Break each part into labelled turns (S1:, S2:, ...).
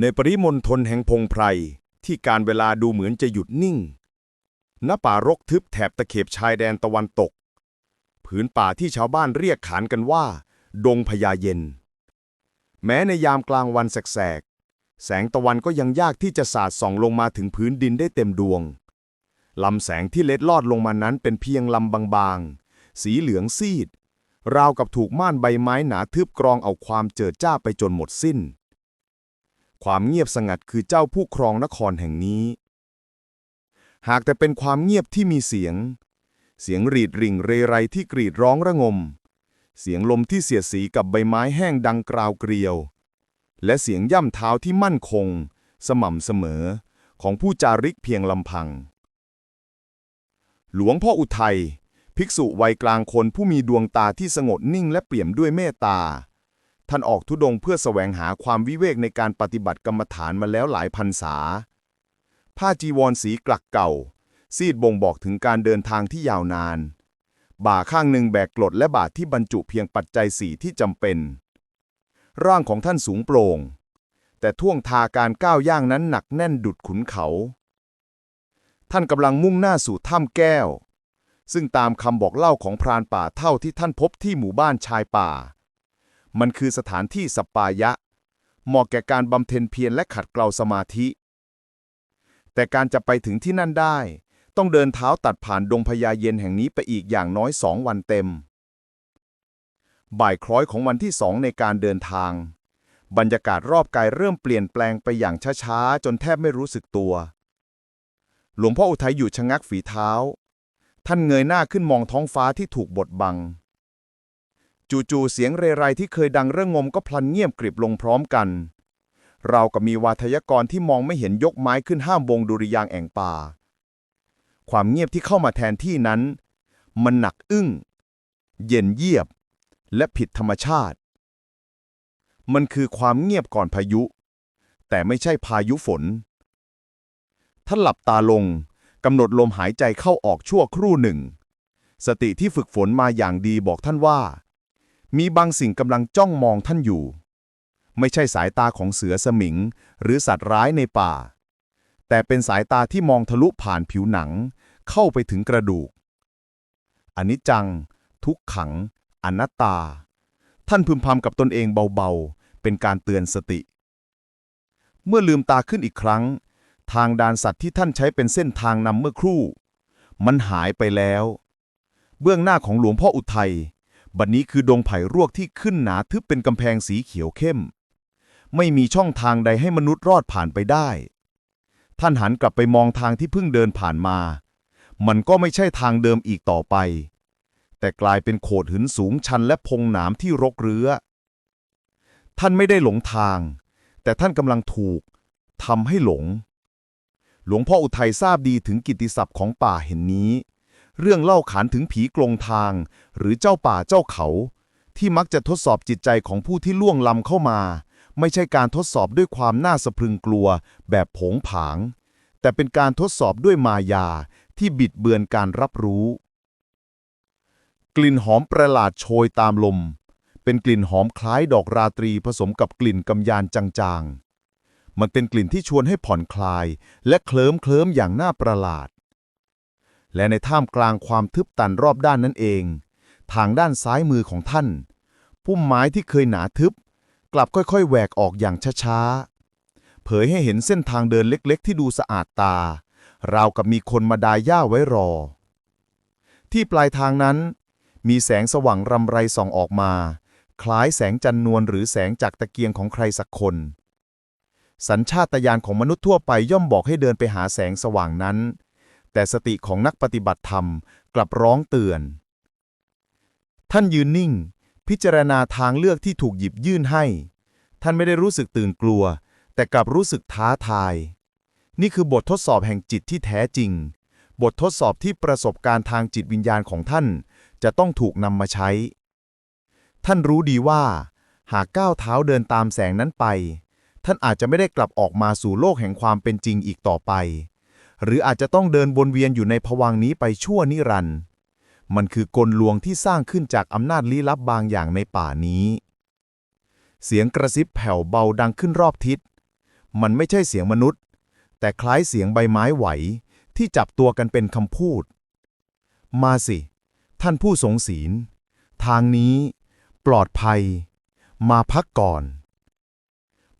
S1: ในปริมณฑลแห่งพงไพร ที่การเวลาดูเหมือนจะหยุดนิ่ง ณ ป่ารกทึบแถบตะเข็บชายแดนตะวันตก ผืนป่าที่ชาวบ้านเรียกขานกันว่า ดงพญาเย็น แม้ในยามกลางวันแสกๆ แสงตะวันก็ยังยากที่จะสาดส่องลงมาถึงพื้นดินได้เต็มดวง ลำแสงที่เล็ดลอดลงมานั้นเป็นเพียงลำบางๆ สีเหลืองซีด ราวกับถูกม่านใบไม้หนาทึบกรองเอาความเจิดจ้าไปจนหมดสิ้น ความเงียบสงัดคือเจ้าผู้ครองนครแห่งนี้ หากแต่เป็นความเงียบที่มีเสียง เสียงรีดริ่งเรไรที่กรีดร้องระงม เสียงลมที่เสียดสีกับใบไม้แห้งดังกราวเกลียว และเสียงย่ำเท้าที่มั่นคง สม่ำเสมอ ของผู้จาริกเพียงลำพัง หลวงพ่ออุทัย ภิกษุวัยกลางคนผู้มีดวงตาที่สงบนิ่งและเปี่ยมด้วยเมตตา ท่านออกทุดงเพื่อแสวงหาความวิเวกในการปฏิบัติกรรมฐานมาแล้วหลายพรรษา ผ้าจีวรสีกลักเก่า ซีดบ่งบอกถึงการเดินทางที่ยาวนาน บ่าข้างหนึ่งแบกกรดและบาทที่บรรจุเพียงปัจจัยสี่ที่จำเป็น ร่างของท่านสูงโปร่ง แต่ท่วงทาการก้าวย่างนั้นหนักแน่นดุดขุนเขา ท่านกำลังมุ่งหน้าสู่ถ้ำแก้ว ซึ่งตามคำบอกเล่าของพรานป่าเท่าที่ท่านพบที่หมู่บ้านชายป่า มันคือสถานที่สปายะ เหมาะแก่การบำเพ็ญเพียรและขัดเกลาสมาธิ แต่การจะไปถึงที่นั่นได้ ต้องเดินเท้าตัดผ่านดงพญาเย็นแห่งนี้ไปอีกอย่างน้อยสองวันเต็ม บ่ายคล้อยของวันที่สองในการเดินทาง บรรยากาศรอบกายเริ่มเปลี่ยนแปลงไปอย่างช้าๆ จนแทบไม่รู้สึกตัว หลวงพ่ออุทัยอยู่ชะงักฝีเท้า ท่านเงยหน้าขึ้นมองท้องฟ้าที่ถูกบดบัง จู่ๆเสียงเรไรที่เคยดังเรื่องงมก็พลันเงียบกริบลงพร้อมกัน เรากับมีวาทยากรที่มองไม่เห็นยกไม้ขึ้นห้ามวงดุริยางแอ่งป่า ความเงียบที่เข้ามาแทนที่นั้น มันหนักอึ้ง เย็นเยียบ และผิดธรรมชาติ มันคือความเงียบก่อนพายุ แต่ไม่ใช่พายุฝนท่านหลับตาลงกำหนดลมหายใจเข้าออกชั่วครู่หนึ่ง สติที่ฝึกฝนมาอย่างดีบอกท่านว่า มีบางสิ่งกำลังจ้องมองท่านอยู่ ไม่ใช่สายตาของเสือสมิง หรือสัตว์ร้ายในป่า แต่เป็นสายตาที่มองทะลุผ่านผิวหนัง เข้าไปถึงกระดูกอนิจจัง ทุกขัง อนัตตา ท่านพึมพำกับตนเองเบาๆ เป็นการเตือนสติ เมื่อลืมตาขึ้นอีกครั้ง ทางดานสัตว์ที่ท่านใช้เป็นเส้นทางนำเมื่อครู่ มันหายไปแล้ว เบื้องหน้าของหลวงพ่ออุทัย บัดนนี้คือดงไผ่รวกที่ขึ้นหนาทึบเป็นกำแพงสีเขียวเข้ม ไม่มีช่องทางใดให้มนุษย์รอดผ่านไปได้ ท่านหันกลับไปมองทางที่เพิ่งเดินผ่านมา มันก็ไม่ใช่ทางเดิมอีกต่อไป แต่กลายเป็นโขดหินสูงชันและพงหนามที่รกเรื้อ ท่านไม่ได้หลงทาง แต่ท่านกำลังถูกทำให้หลง หลวงพ่ออุทัยทราบดีถึงกิตติศัพท์ของป่าเห็นนี้ เรื่องเล่าขานถึงผีกลงทาง หรือเจ้าป่าเจ้าเขา ที่มักจะทดสอบจิตใจของผู้ที่ล่วงล้ำเข้ามา ไม่ใช่การทดสอบด้วยความน่าสะพรึงกลัว แบบผงผาง แต่เป็นการทดสอบด้วยมายาที่บิดเบือนการรับรู้ กลิ่นหอมประหลาดโชยตามลม เป็นกลิ่นหอมคล้ายดอกราตรีผสมกับกลิ่นกำยานจางๆ มันเป็นกลิ่นที่ชวนให้ผ่อนคลาย และเคลิ้มเคลิ้มอย่างน่าประหลาด และในท่ามกลางความทึบตันรอบด้านนั้นเอง ทางด้านซ้ายมือของท่าน พุ่มไม้ที่เคยหนาทึบ กลับค่อยๆแหวกออกอย่างช้าๆ เผยให้เห็นเส้นทางเดินเล็กๆ ที่ดูสะอาดตา ราวกับมีคนมาดายหญ้าไว้รอ ที่ปลายทางนั้น มีแสงสว่างรำไรส่องออกมา คล้ายแสงจันนวลหรือแสงจากตะเกียงของใครสักคนสัญชาตญาณของมนุษย์ทั่วไปย่อมบอกให้เดินไปหาแสงสว่างนั้น แต่สติของนักปฏิบัติธรรมกลับร้องเตือน ท่านยืนนิ่ง พิจารณาทางเลือกที่ถูกหยิบยื่นให้ ท่านไม่ได้รู้สึกตื่นกลัว แต่กลับรู้สึกท้าทาย นี่คือบททดสอบแห่งจิตที่แท้จริง บททดสอบที่ประสบการณ์ทางจิตวิญญาณของท่าน จะต้องถูกนำมาใช้ ท่านรู้ดีว่า หากก้าวเท้าเดินตามแสงนั้นไป ท่านอาจจะไม่ได้กลับออกมาสู่โลกแห่งความเป็นจริงอีกต่อไป หรืออาจจะต้องเดินวนเวียนอยู่ในภวังนี้ไปชั่วนิรันดร์มันคือกลลวงที่สร้างขึ้นจากอำนาจลี้ลับบางอย่างในป่านี้ เสียงกระซิบแผ่วเบาดังขึ้นรอบทิศ มันไม่ใช่เสียงมนุษย์ แต่คล้ายเสียงใบไม้ไหว ที่จับตัวกันเป็นคำพูด มาสิ ท่านผู้ทรงศีล ทางนี้ ปลอดภัย มาพักก่อน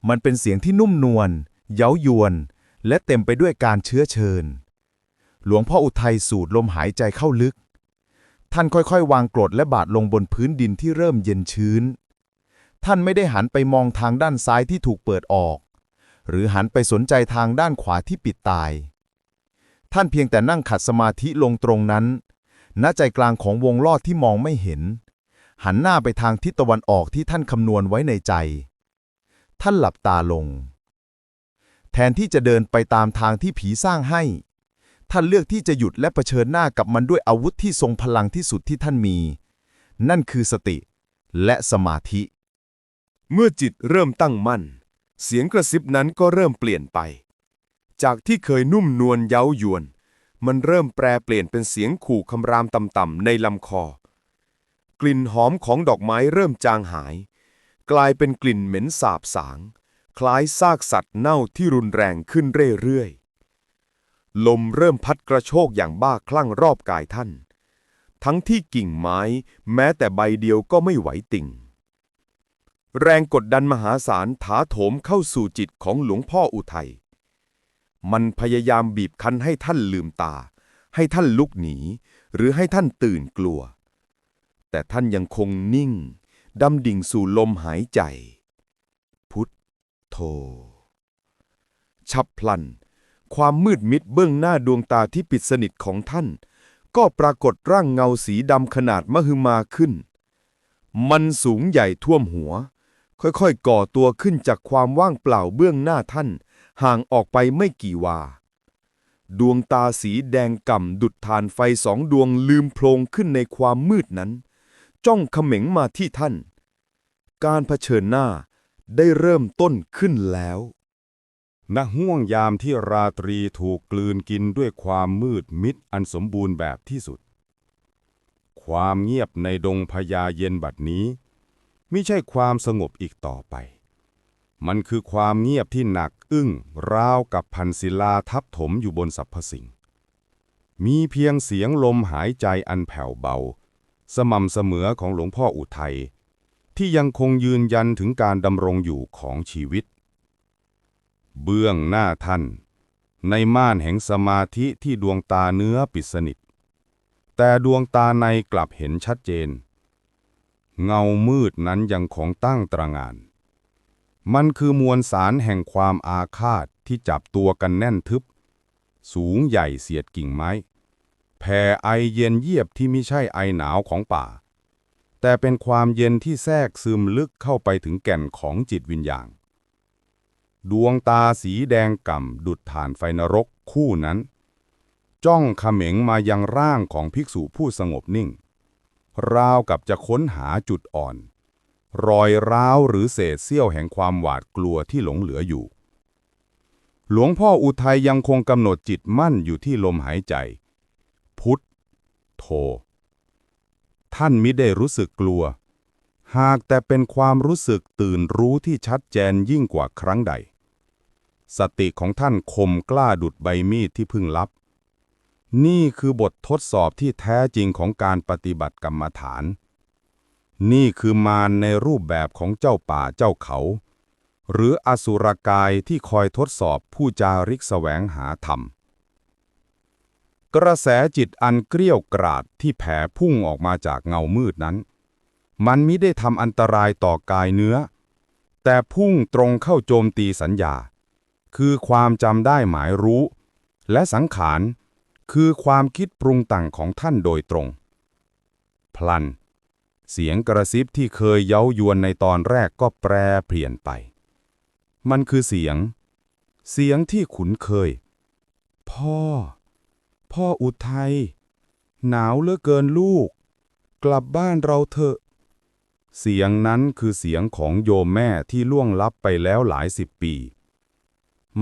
S1: มันเป็นเสียงที่นุ่มนวล เย้ายวน และเต็มไปด้วยการเชื้อเชิญ หลวงพ่ออุทัยสูดลมหายใจเข้าลึก ท่านค่อยๆ วางกรดและบาดลงบนพื้นดินที่เริ่มเย็นชื้น ท่านไม่ได้หันไปมองทางด้านซ้ายที่ถูกเปิดออก หรือหันไปสนใจทางด้านขวาที่ปิดตาย ท่านเพียงแต่นั่งขัดสมาธิลงตรงนั้น ณ ใจกลางของวงลอดที่มองไม่เห็น หันหน้าไปทางทิศตะวันออกที่ท่านคำนวณไว้ในใจ ท่านหลับตาลง แทนที่จะเดินไปตามทางที่ผีสร้างให้ ท่านเลือกที่จะหยุดและะเผชิญหน้ากับมันด้วยอาวุธที่ทรงพลังที่สุดที่ท่านมี นั่นคือสติ และสมาธิ
S2: เมื่อจิตเริ่มตั้งมั่น เสียงกระซิบนั้นก็เริ่มเปลี่ยนไป จากที่เคยนุ่มนวลเย้ายวน มันเริ่มแปรเปลี่ยนเป็นเสียงขู่คำรามต่ำๆในลำคอ กลิ่นหอมของดอกไม้เริ่มจางหาย กลายเป็นกลิ่นเหม็นสาบสาง คล้ายซากสัตว์เน่าที่รุนแรงขึ้นเรื่อยๆ ลมเริ่มพัดกระโชกอย่างบ้าคลั่งรอบกายท่าน ทั้งที่กิ่งไม้แม้แต่ใบเดียวก็ไม่ไหวติ่ง แรงกดดันมหาศาลถาโถมเข้าสู่จิตของหลวงพ่ออุทัย มันพยายามบีบคั้นให้ท่านลืมตา ให้ท่านลุกหนี หรือให้ท่านตื่นกลัว แต่ท่านยังคงนิ่งดำดิ่งสู่ลมหายใจ โธฉับพลัน ความมืดมิดเบื้องหน้าดวงตาที่ปิดสนิทของท่าน ก็ปรากฏร่างเงาสีดำขนาดมหึมาขึ้น มันสูงใหญ่ท่วมหัว ค่อยๆ ก่อตัวขึ้นจากความว่างเปล่าเบื้องหน้าท่าน ห่างออกไปไม่กี่วา ดวงตาสีแดงก่ำดุดฐานไฟสองดวงลืมโพลงขึ้นในความมืดนั้น จ้องเขม็งมาที่ท่าน การเผชิญหน้า ได้เริ่มต้นขึ้นแล้ว
S3: ณห่วงยามที่ราตรีถูกกลืนกินด้วยความมืดมิดอันสมบูรณ์แบบที่สุด ความเงียบในดงพญาเย็นบัดนี้ไม่ใช่ความสงบอีกต่อไป มันคือความเงียบที่หนักอึ้งราวกับพันศิลาทับถมอยู่บนสรรพสิ่ง มีเพียงเสียงลมหายใจอันแผ่วเบา สม่ำเสมอของหลวงพ่ออุทัย ที่ยังคงยืนยันถึงการดำรงอยู่ของชีวิต เบื้องหน้าท่าน ในม่านแห่งสมาธิที่ดวงตาเนื้อปิดสนิท แต่ดวงตาในกลับเห็นชัดเจน เงามืดนั้นยังคงตั้งตระงาน มันคือมวลสารแห่งความอาฆาตที่จับตัวกันแน่นทึบ สูงใหญ่เสียดกิ่งไม้ แผ่ไอเย็นเยียบที่ไม่ใช่ไอหนาวของป่า แต่เป็นความเย็นที่แทรกซึมลึกเข้าไปถึงแก่นของจิตวิญญาณ ดวงตาสีแดงก่ำดุดฐานไฟนรกคู่นั้น จ้องเขม็งมายังร่างของภิกษุผู้สงบนิ่ง ราวกับจะค้นหาจุดอ่อน รอยร้าวหรือเศษเสี้ยวแห่งความหวาดกลัวที่หลงเหลืออยู่ หลวงพ่ออุทัยยังคงกำหนดจิตมั่นอยู่ที่ลมหายใจ พุทธโธ ท่านมิได้รู้สึกกลัว หากแต่เป็นความรู้สึกตื่นรู้ที่ชัดแจนยิ่งกว่าครั้งใด สติของท่านคมกล้าดุดใบมีดที่พึ่งลับ นี่คือบททดสอบที่แท้จริงของการปฏิบัติกรรมฐาน นี่คือมารในรูปแบบของเจ้าป่าเจ้าเขา หรืออสุรกายที่คอยทดสอบผู้จาริกแสวงหาธรรม กระแสจิตอันเกลี้ยวกราดที่แผ่พุ่งออกมาจากเงามืดนั้น มันมิได้ทำอันตรายต่อกายเนื้อ แต่พุ่งตรงเข้าโจมตีสัญญา คือความจำได้หมายรู้ และสังขาร คือความคิดปรุงแต่งของท่านโดยตรง พลัน เสียงกระซิบที่เคยเย้ายวนในตอนแรกก็แปรเปลี่ยนไป มันคือเสียง เสียงที่ขุนเคย พ่อ พ่ออุทัย หนาวเหลือเกินลูก กลับบ้านเราเถอะ เสียงนั้นคือเสียงของโยมแม่ที่ล่วงลับไปแล้วหลายสิบปี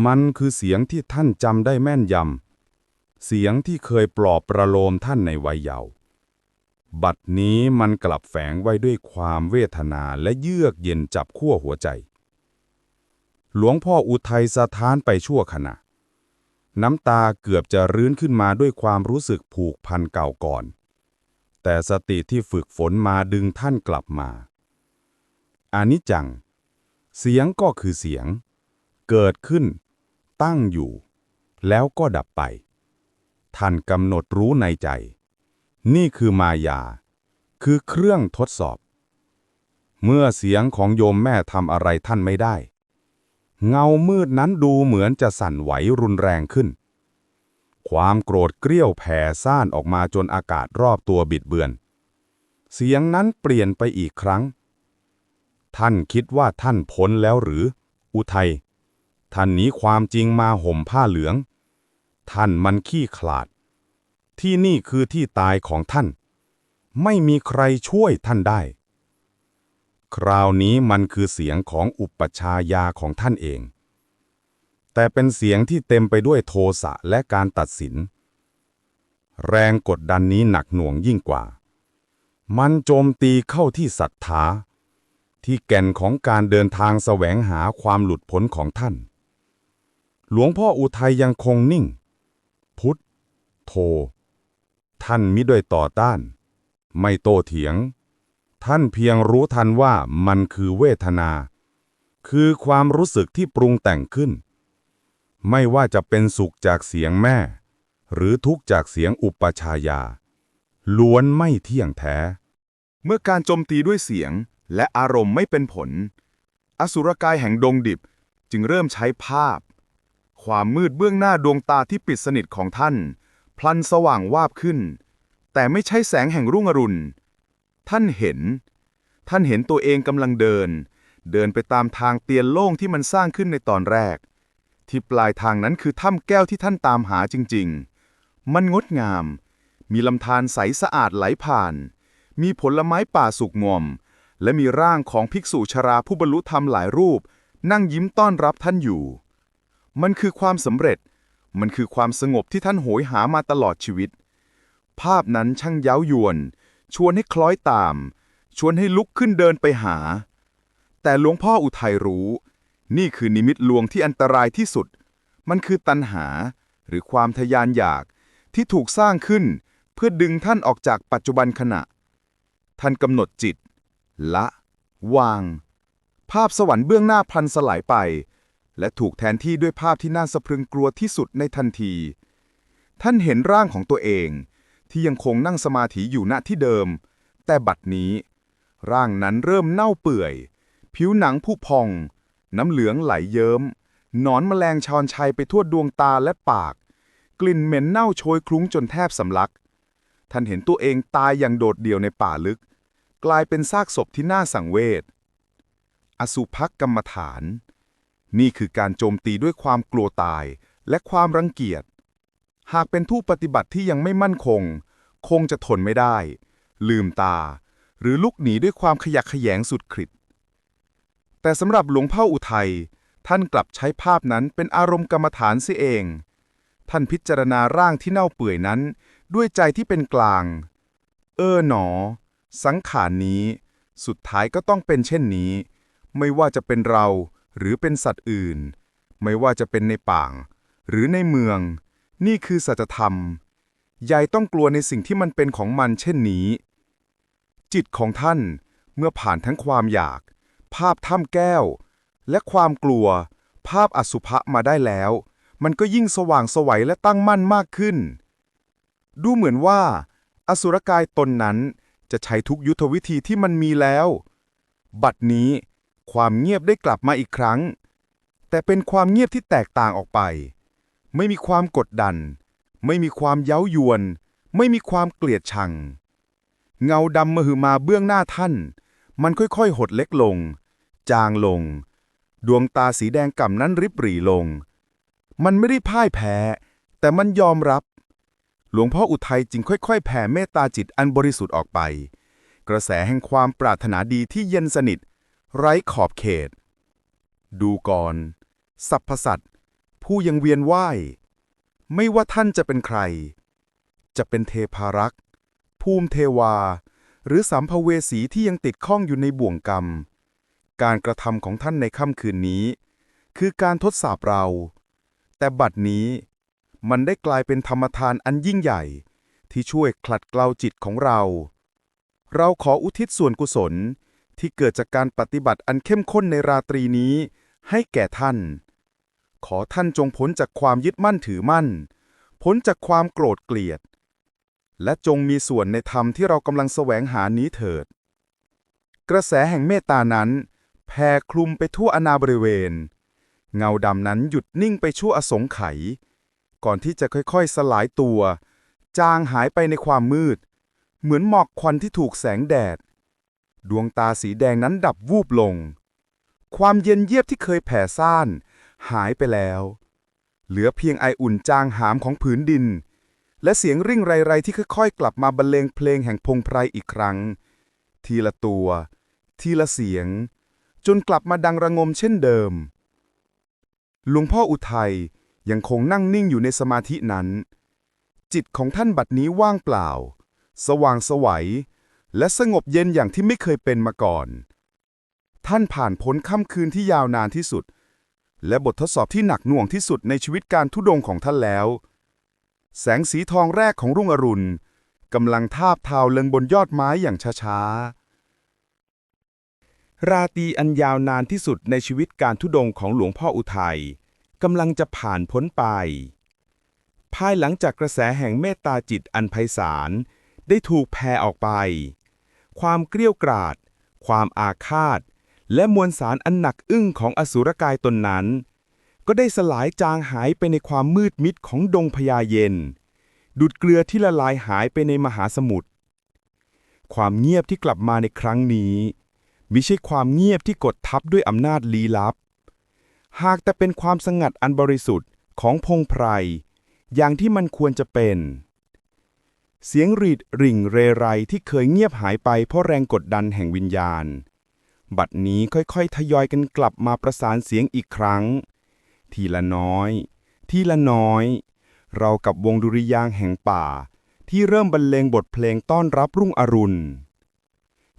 S3: มันคือเสียงที่ท่านจำได้แม่นยำ เสียงที่เคยปลอบประโลมท่านในวัยเยาว์ บัดนี้มันกลับแฝงไว้ด้วยความเวทนาและเยือกเย็นจับขั้วหัวใจ หลวงพ่ออุทัยสะท้านไปชั่วขณะ น้ำตาเกือบจะรื้นขึ้นมาด้วยความรู้สึกผูกพันเก่าก่อน แต่สติที่ฝึกฝนมาดึงท่านกลับมาอานิจจัง เสียงก็คือเสียง เกิดขึ้น ตั้งอยู่ แล้วก็ดับไป ท่านกำหนดรู้ในใจ นี่คือมายา คือเครื่องทดสอบ เมื่อเสียงของโยมแม่ทำอะไรท่านไม่ได้ เงามืดนั้นดูเหมือนจะสั่นไหวรุนแรงขึ้น ความโกรธเกรี้ยวแผ่ซ่านออกมาจนอากาศรอบตัวบิดเบือน เสียงนั้นเปลี่ยนไปอีกครั้ง ท่านคิดว่าท่านพ้นแล้วหรือ อุทัย ท่านหนีความจริงมาห่มผ้าเหลือง ท่านมันขี้ขลาด ที่นี่คือที่ตายของท่าน ไม่มีใครช่วยท่านได้ คราวนี้มันคือเสียงของอุปชายาของท่านเอง แต่เป็นเสียงที่เต็มไปด้วยโทสะและการตัดสิน แรงกดดันนี้หนักหน่วงยิ่งกว่า มันโจมตีเข้าที่ศรัทธาที่แก่นของการเดินทางแสวงหาความหลุดพ้นของท่าน หลวงพ่ออุทัยยังคงนิ่ง พุทธโท ท่านมิได้ต่อต้าน ไม่โตเถียง ท่านเพียงรู้ทันว่ามันคือเวทนา คือความรู้สึกที่ปรุงแต่งขึ้น ไม่ว่าจะเป็นสุขจากเสียงแม่ หรือทุกข์จากเสียงอุปชายา ล้วนไม่เที่ยงแท้
S4: เมื่อการโจมตีด้วยเสียงและอารมณ์ไม่เป็นผล อสุรกายแห่งดงดิบจึงเริ่มใช้ภาพ ความมืดเบื้องหน้าดวงตาที่ปิดสนิทของท่าน พลันสว่างวาบขึ้น แต่ไม่ใช่แสงแห่งรุ่งอรุณ ท่านเห็น ท่านเห็นตัวเองกำลังเดิน เดินไปตามทางเตียนโล่งที่มันสร้างขึ้นในตอนแรก ที่ปลายทางนั้นคือถ้ำแก้วที่ท่านตามหาจริง ๆ มันงดงาม มีลำธารใสสะอาดไหลผ่าน มีผลไม้ป่าสุกงอม และมีร่างของภิกษุชราผู้บรรลุธรรมหลายรูป นั่งยิ้มต้อนรับท่านอยู่ มันคือความสำเร็จ มันคือความสงบที่ท่านโหยหามาตลอดชีวิต ภาพนั้นช่างเย้ายวน ชวนให้คล้อยตาม ชวนให้ลุกขึ้นเดินไปหา แต่หลวงพ่ออุทัยรู้ นี่คือนิมิตลวงที่อันตรายที่สุด มันคือตัณหา หรือความทยานอยากที่ถูกสร้างขึ้น เพื่อดึงท่านออกจากปัจจุบันขณะ ท่านกำหนดจิต ละ วาง ภาพสวรรค์เบื้องหน้าพันสลายไป และถูกแทนที่ด้วยภาพที่น่าสะพรึงกลัวที่สุดในทันที ท่านเห็นร่างของตัวเอง ที่ยังคงนั่งสมาธิอยู่ณที่เดิม แต่บัดนี้ ร่างนั้นเริ่มเน่าเปื่อย ผิวหนังผุพอง น้ำเหลืองไหลเยิ้มหนอนแมลงชอนชัยไปทั่วดวงตาและปาก กลิ่นเหม็นเน่าโชยคลุ้งจนแทบสำลัก ท่านเห็นตัวเองตายอย่างโดดเดี่ยวในป่าลึก กลายเป็นซากศพที่น่าสังเวชอสุภักกรรมฐาน นี่คือการโจมตีด้วยความกลัวตายและความรังเกียจ หากเป็นผู้ปฏิบัติที่ยังไม่มั่นคง คงจะทนไม่ได้ ลืมตา หรือลุกหนีด้วยความขยักขยงสุดขีดแต่สำหรับหลวงพ่ออุทัย ท่านกลับใช้ภาพนั้นเป็นอารมณ์กรรมฐานเสียเอง ท่านพิจารณาร่างที่เน่าเปื่อยนั้น ด้วยใจที่เป็นกลาง เออหนอ สังขารนี้ สุดท้ายก็ต้องเป็นเช่นนี้ ไม่ว่าจะเป็นเราหรือเป็นสัตว์อื่น ไม่ว่าจะเป็นในป่าง หรือในเมือง นี่คือสัจธรรม ยายต้องกลัวในสิ่งที่มันเป็นของมันเช่นนี้ จิตของท่านเมื่อผ่านทั้งความอยาก ภาพถ้ำแก้ว และความกลัว ภาพอสุภะมาได้แล้ว มันก็ยิ่งสว่างสวัยและตั้งมั่นมากขึ้น ดูเหมือนว่า อสุรกายตนนั้นจะใช้ทุกยุทธวิธีที่มันมีแล้ว บัดนี้ความเงียบได้กลับมาอีกครั้ง แต่เป็นความเงียบที่แตกต่างออกไป ไม่มีความกดดัน ไม่มีความเย้ายวน ไม่มีความเกลียดชัง เงาดำมหึมาเบื้องหน้าท่าน มันค่อยๆ หดเล็กลง จางลง ดวงตาสีแดงก่ำนั้นริบหรี่ลง มันไม่ได้พ่ายแพ้ แต่มันยอมรับ หลวงพ่ออุทัยจึงค่อยๆ แผ่เมตตาจิตอันบริสุทธิ์ออกไป กระแสแห่งความปรารถนาดีที่เย็นสนิท ไร้ขอบเขต ดูก่อนสรรพสัตว์ ผู้ยังเวียนว่าย ไม่ว่าท่านจะเป็นใคร จะเป็นเทพารักษ์ ภูมิเทวา หรือสัมภเวสีที่ยังติดข้องอยู่ในบ่วงกรรม การกระทำของท่านในค่ำคืนนี้ คือการทดสอบเรา แต่บัดนี้มันได้กลายเป็นธรรมทานอันยิ่งใหญ่ที่ช่วยขัดเกลาจิตของเรา เราขออุทิศส่วนกุศลที่เกิดจากการปฏิบัติอันเข้มข้นในราตรีนี้ให้แก่ท่าน ขอท่านจงพ้นจากความยึดมั่นถือมั่น พ้นจากความโกรธเกลียด และจงมีส่วนในธรรมที่เรากำลังแสวงหานี้เถิด กระแสแห่งเมตตานั้นแผ่คลุมไปทั่วอนาบริเวณ เงาดำนั้นหยุดนิ่งไปชั่วอสงไขยก่อนที่จะค่อยๆ สลายตัว จางหายไปในความมืด เหมือนหมอกควันที่ถูกแสงแดด ดวงตาสีแดงนั้นดับวูบลง ความเย็นเยียบที่เคยแผ่ซ่าน หายไปแล้ว เหลือเพียงไออุ่นจางหามของผืนดิน และเสียงริ่งไรๆที่ค่อยๆ กลับมาบรรเลงเพลงแห่งพงไพรอีกครั้ง ทีละตัว ทีละเสียง จนกลับมาดังระงมเช่นเดิม หลวงพ่ออุทัยยังคงนั่งนิ่งอยู่ในสมาธินั้น จิตของท่านบัดนี้ว่างเปล่า สว่างไสวัย และสงบเย็นอย่างที่ไม่เคยเป็นมาก่อน ท่านผ่านพ้นค่ำคืนที่ยาวนานที่สุด และบททดสอบที่หนักหน่วงที่สุดในชีวิตการทุดงของท่านแล้ว แสงสีทองแรกของรุ่งอรุณกำลังทาบทาวเลิงบนยอดไม้อย่างช้าๆ ราตรีอันยาวนานที่สุดในชีวิตการทุดงของหลวงพ่ออุทัยกำลังจะผ่านพ้นไป ภายหลังจากกระแสแห่งเมตตาจิตอันไพศาลได้ถูกแผ่ออกไป ความเกลี้ยกราด ความอาฆาต และมวลสารอันหนักอึ้งของอสุรกายตนนั้น ก็ได้สลายจางหายไปในความมืดมิดของดงพญาเย็น ดุดเกลือที่ละลายหายไปในมหาสมุทรความเงียบที่กลับมาในครั้งนี้มิใช่ความเงียบที่กดทับด้วยอำนาจลี้ลับ หากแต่เป็นความสงัดอันบริสุทธิ์ของพงไพร อย่างที่มันควรจะเป็น เสียงรีดริ่งเรไรที่เคยเงียบหายไปเพราะแรงกดดันแห่งวิญญาณ บัดนี้ค่อยๆ ทยอยกันกลับมาประสานเสียงอีกครั้ง ทีละน้อย ทีละน้อย เรากับวงดุริยางแห่งป่า ที่เริ่มบรรเลงบทเพลงต้อนรับรุ่งอรุณ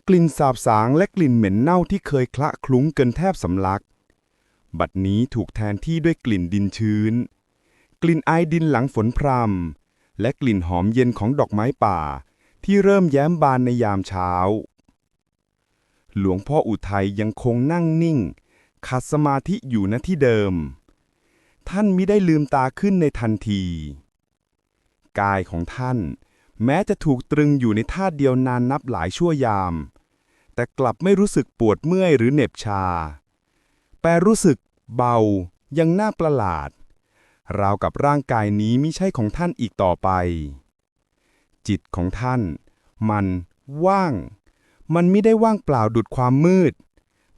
S4: กลิ่นสาบสางและกลิ่นเหม็นเน่าที่เคยคละคลุ้งเกินแทบสำลัก บัดนี้ถูกแทนที่ด้วยกลิ่นดินชื้น กลิ่นไอดินหลังฝนพรำและกลิ่นหอมเย็นของดอกไม้ป่าที่เริ่มแย้มบานในยามเช้า หลวงพ่ออุทัยยังคงนั่งนิ่ง ขัดสมาธิอยู่ณที่เดิม ท่านมิได้ลืมตาขึ้นในทันที กายของท่าน แม้จะถูกตรึงอยู่ในท่าเดียวนานนับหลายชั่วยาม แต่กลับไม่รู้สึกปวดเมื่อยหรือเหน็บชาแปรรู้สึกเบายังน่าประหลาด ราวกับร่างกายนี้มิใช่ของท่านอีกต่อไป จิตของท่าน มันว่าง มันไม่ได้ว่างเปล่าดุดความมืด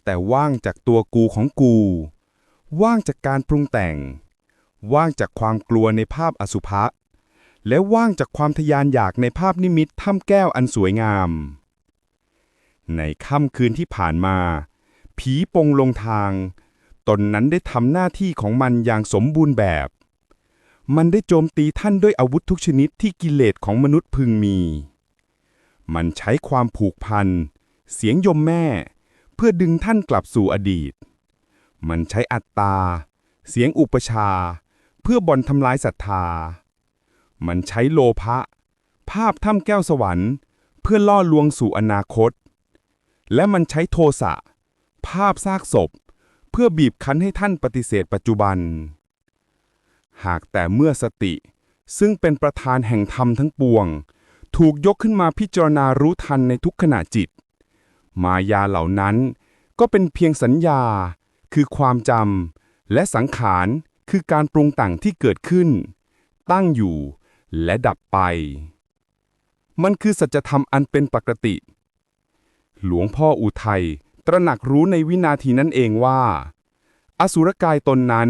S4: แต่ว่างจากตัวกูของกู ว่างจากการปรุงแต่ง ว่างจากความกลัวในภาพอสุภะ และว่างจากความทยานอยากในภาพนิมิตถ้ำแก้วอันสวยงาม ในค่ำคืนที่ผ่านมา ผีปงลงทาง ตนนั้นได้ทำหน้าที่ของมันอย่างสมบูรณ์แบบ มันได้โจมตีท่านด้วยอาวุธทุกชนิดที่กิเลสของมนุษย์พึงมี มันใช้ความผูกพัน เสียงยมแม่ เพื่อดึงท่านกลับสู่อดีต มันใช้อัตตา เสียงอุปชา เพื่อบ่อนทำลายศรัทธา มันใช้โลภะ ภาพถ้ำแก้วสวรรค์ เพื่อล่อลวงสู่อนาคต และมันใช้โทสะ ภาพซากศพ เพื่อบีบคั้นให้ท่านปฏิเสธปัจจุบัน หากแต่เมื่อสติซึ่งเป็นประธานแห่งธรรมทั้งปวง ถูกยกขึ้นมาพิจารณารู้ทันในทุกขณะจิต มายาเหล่านั้น ก็เป็นเพียงสัญญา คือความจำและสังขารคือการปรุงแต่งที่เกิดขึ้น ตั้งอยู่และดับไป มันคือสัจธรรมอันเป็นปกติ หลวงพ่ออุทัยตระหนักรู้ในวินาทีนั้นเองว่า อสุรกายตนนั้น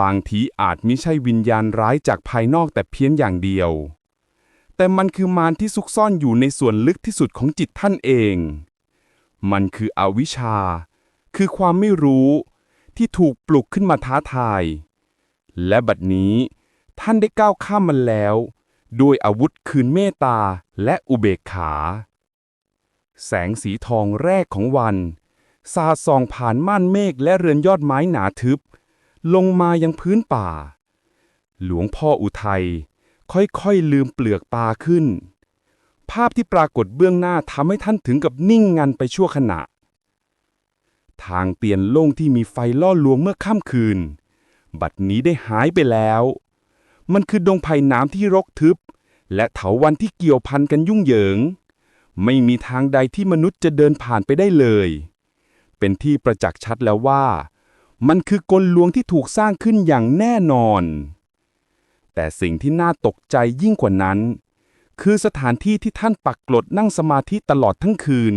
S4: บางทีอาจมิใช่วิญญาณร้ายจากภายนอกแต่เพียงอย่างเดียว แต่มันคือมารที่ซุกซ่อนอยู่ในส่วนลึกที่สุดของจิตท่านเอง มันคืออวิชชา คือความไม่รู้ที่ถูกปลุกขึ้นมาท้าทาย และบัดนี้ท่านได้ก้าวข้ามมันแล้ว ด้วยอาวุธคืนเมตตาและอุเบกขา แสงสีทองแรกของวัน
S5: สาดส่องผ่านม่านเมฆและเรือนยอดไม้หนาทึบ ลงมายังพื้นป่า หลวงพ่ออุทัย ค่อยๆลืมเปลือกตาขึ้น ภาพที่ปรากฏเบื้องหน้าทำให้ท่านถึงกับนิ่งงันไปชั่วขณะ ทางเตียนโล่งที่มีไฟล่อลวงเมื่อค่ำคืน บัดนี้ได้หายไปแล้ว มันคือดงไผ่น้ำที่รกทึบ และเถาวันที่เกี่ยวพันกันยุ่งเหยิง ไม่มีทางใดที่มนุษย์จะเดินผ่านไปได้เลย เป็นที่ประจักษ์ชัดแล้วว่า มันคือกลลวงที่ถูกสร้างขึ้นอย่างแน่นอน แต่สิ่งที่น่าตกใจยิ่งกว่านั้น คือสถานที่ที่ท่านปักกลดนั่งสมาธิตลอดทั้งคืน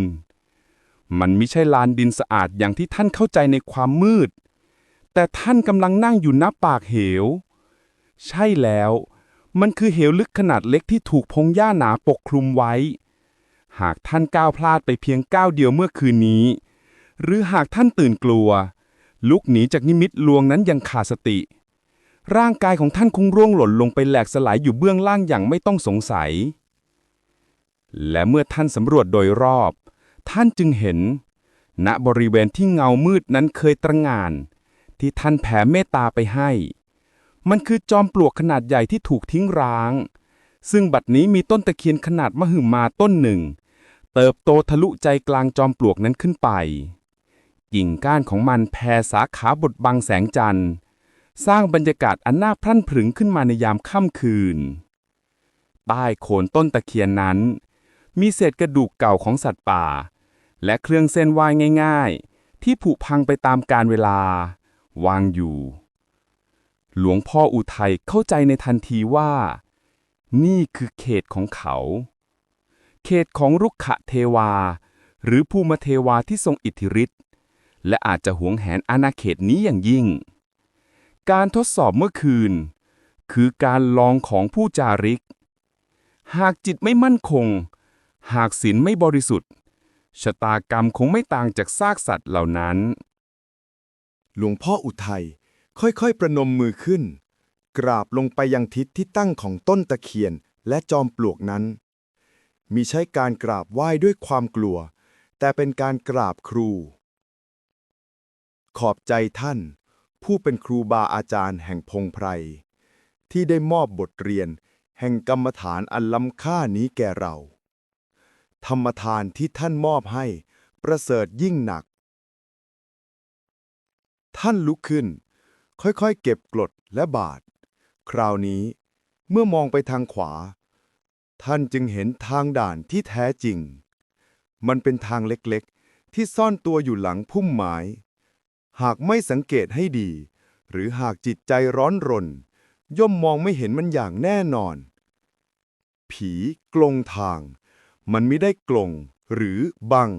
S5: มันไม่ใช่ลานดินสะอาดอย่างที่ท่านเข้าใจในความมืด แต่ท่านกำลังนั่งอยู่ณปากเหว ใช่แล้ว มันคือเหวลึกขนาดเล็กที่ถูกพงหญ้าหนาปกคลุมไว้ หากท่านก้าวพลาดไปเพียงก้าวเดียวเมื่อคืนนี้ หรือหากท่านตื่นกลัว ลุกหนีจากนิมิตลวงนั้นยังขาดสติ ร่างกายของท่านคงร่วงหล่นลงไปแหลกสลายอยู่เบื้องล่างอย่างไม่ต้องสงสัย และเมื่อท่านสำรวจโดยรอบ ท่านจึงเห็น ณบริเวณที่เงามืดนั้นเคยตระงาน ที่ท่านแผ่เมตตาไปให้ มันคือจอมปลวกขนาดใหญ่ที่ถูกทิ้งร้าง ซึ่งบัดนี้มีต้นตะเคียนขนาดมหึมาต้นหนึ่ง เติบโตทะลุใจกลางจอมปลวกนั้นขึ้นไปกิ่งก้านของมันแผ่สาขาบดบังแสงจันทร์ สร้างบรรยากาศอันน่าพรั่นพรึงขึ้นมาในยามค่ำคืน ใต้โคนต้นตะเคียนนั้น มีเศษกระดูกเก่าของสัตว์ป่า และเครื่องเส้นไหว้ง่าย ๆ ที่ผุพังไปตามกาลเวลา วางอยู่ หลวงพ่ออุทัยเข้าใจในทันทีว่า นี่คือเขตของเขา เขตของรุกขะเทวา หรือภูมิเทวาที่ทรงอิทธิฤทธิ์และอาจจะหวงแหนอาณาเขตนี้อย่างยิ่ง การทดสอบเมื่อคืน คือการลองของผู้จาริก หากจิตไม่มั่นคง หากศีลไม่บริสุทธิ์ ชะตากรรมคงไม่ต่างจากซากสัตว์เหล่านั้น
S4: หลวงพ่ออุทัยค่อยๆ ประนมมือขึ้น กราบลงไปยังทิศที่ตั้งของต้นตะเคียนและจอมปลวกนั้น มีใช้การกราบไหว้ด้วยความกลัว แต่เป็นการกราบครู ขอบใจท่าน ผู้เป็นครูบาอาจารย์แห่งพงไพร ที่ได้มอบบทเรียนแห่งกรรมฐานอันล้ำค่านี้แก่เรา ธรรมทานที่ท่านมอบให้ประเสริฐยิ่งหนัก ท่านลุกขึ้น ค่อยๆ เก็บกรดและบาทคราวนี้เมื่อมองไปทางขวา ท่านจึงเห็นทางด่านที่แท้จริง มันเป็นทางเล็กๆ ที่ซ่อนตัวอยู่หลังพุ่มไม้ หากไม่สังเกตให้ดี หรือหากจิตใจร้อนรน ย่อมมองไม่เห็นมันอย่างแน่นอน ผีกลงทาง มันไม่ได้กลงหรือบัง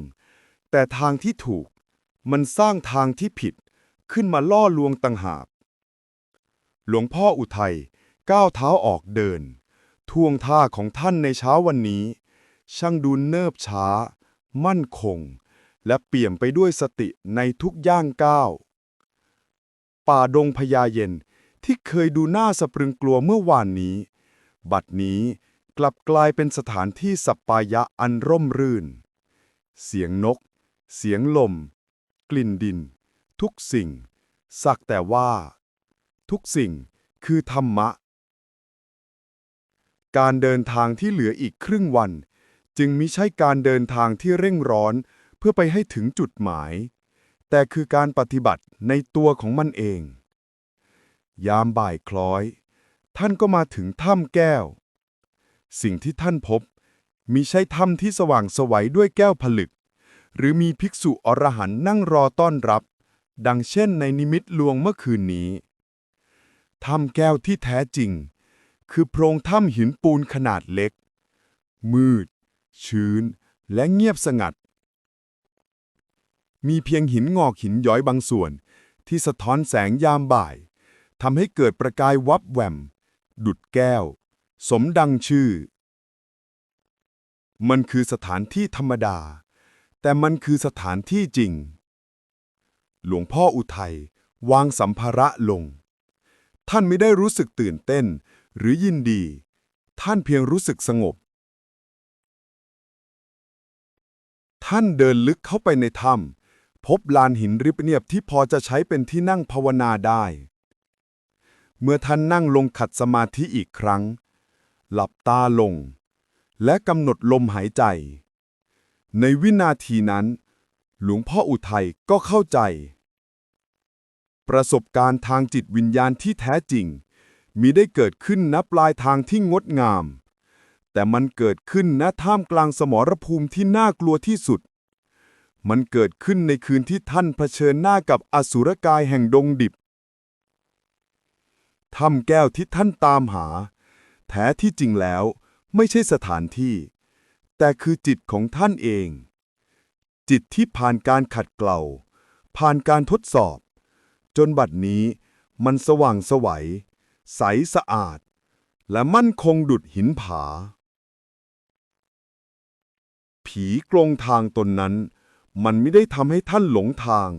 S4: แต่ทางที่ถูก มันสร้างทางที่ผิดขึ้นมาล่อลวงตังหากหลวงพ่ออุทัยก้าวเท้าออกเดิน ท่วงท่าของท่านในเช้าวันนี้ ช่างดูเนิบช้า มั่นคง และเปี่ยมไปด้วยสติในทุกย่างก้าว ป่าดงพญาเย็นที่เคยดูน่าสะพรึงกลัวเมื่อวานนี้ บัดนี้กลับกลายเป็นสถานที่สัปปายะอันร่มรื่น เสียงนก เสียงลม กลิ่นดิน ทุกสิ่ง สักแต่ว่า ทุกสิ่งคือธรรมะ การเดินทางที่เหลืออีกครึ่งวัน จึงมิใช่การเดินทางที่เร่งร้อน เพื่อไปให้ถึงจุดหมาย แต่คือการปฏิบัติในตัวของมันเอง ยามบ่ายคล้อย ท่านก็มาถึงถ้ำแก้ว สิ่งที่ท่านพบมิใช่ถ้ำที่สว่างสวัยด้วยแก้วผลึก หรือมีภิกษุอรหันต์นั่งรอต้อนรับ ดังเช่นในนิมิตลวงเมื่อคืนนี้ถ้ำแก้วที่แท้จริง คือโพรงถ้ำหินปูนขนาดเล็ก มืด ชื้นและเงียบสงัด มีเพียงหินงอกหินย้อยบางส่วน ที่สะท้อนแสงยามบ่ายทำให้เกิดประกายวับแหวม ดุดแก้ว สมดังชื่อ มันคือสถานที่ธรรมดา แต่มันคือสถานที่จริง หลวงพ่ออุทัยวางสัมภาระลง ท่านไม่ได้รู้สึกตื่นเต้น หรือยินดี ท่านเพียงรู้สึกสงบ ท่านเดินลึกเข้าไปในถ้ำ พบลานหินริบเนียบที่พอจะใช้เป็นที่นั่งภาวนาได้ เมื่อท่านนั่งลงขัดสมาธิอีกครั้ง หลับตาลง และกำหนดลมหายใจ ในวินาทีนั้น หลวงพ่ออุทัยก็เข้าใจ ประสบการณ์ทางจิตวิญญาณที่แท้จริง มีได้เกิดขึ้นณปลายทางที่งดงาม แต่มันเกิดขึ้นณท่ามกลางสมรภูมิที่น่ากลัวที่สุด มันเกิดขึ้นในคืนที่ท่านเผชิญหน้ากับอสุรกายแห่งดงดิบถ้ำแก้วที่ท่านตามหา แท้ที่จริงแล้วไม่ใช่สถานที่ แต่คือจิตของท่านเอง จิตที่ผ่านการขัดเกลาผ่านการทดสอบ จนบัดนี้มันสว่างไสวัย ใสสะอาด และมั่นคงดุดหินผา ผีกรงทางตนนั้น มันไม่ได้ทำให้ท่านหลงทาง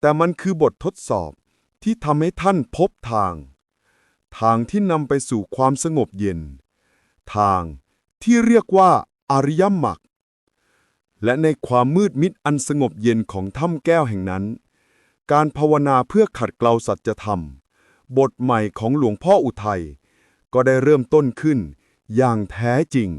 S4: แต่มันคือบททดสอบที่ทำให้ท่านพบทาง ทางที่นำไปสู่ความสงบเย็น ทางที่เรียกว่าอริยมรรคและในความมืดมิดอันสงบเย็นของถ้ำแก้วแห่งนั้น การภาวนาเพื่อขัดเกลาสัจธรรม บทใหม่ของหลวงพ่ออุทัย ก็ได้เริ่มต้นขึ้นอย่างแท้จริง